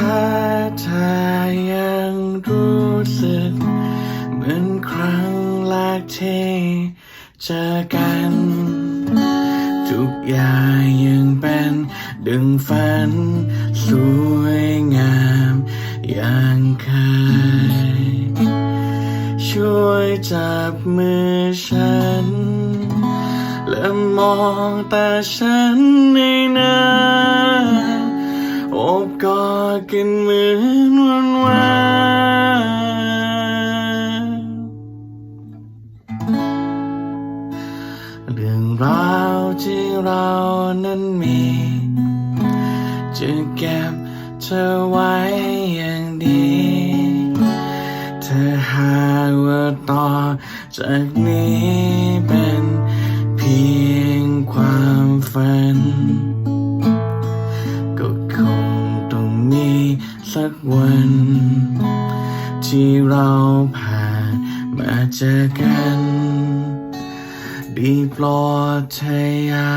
ถ้าเธอยังรู้สึก เหมือนครั้งแรกที่เจอกัน ทุกอย่างยังเป็นดึงฝัน สวยงามอย่างเคย ช่วยจับมือฉัน และมองแตาฉันใน อบกอดกันเหมือนวันวานเรื่องราวที่เรานั้นมี จะเก็บเธอไว้อย่างดีเธอหากว่าต่อจากนี้เป็นเพียงความฝัน สักวัน ที่เราผ่านมาเจอกันดีปลอดเธออย่า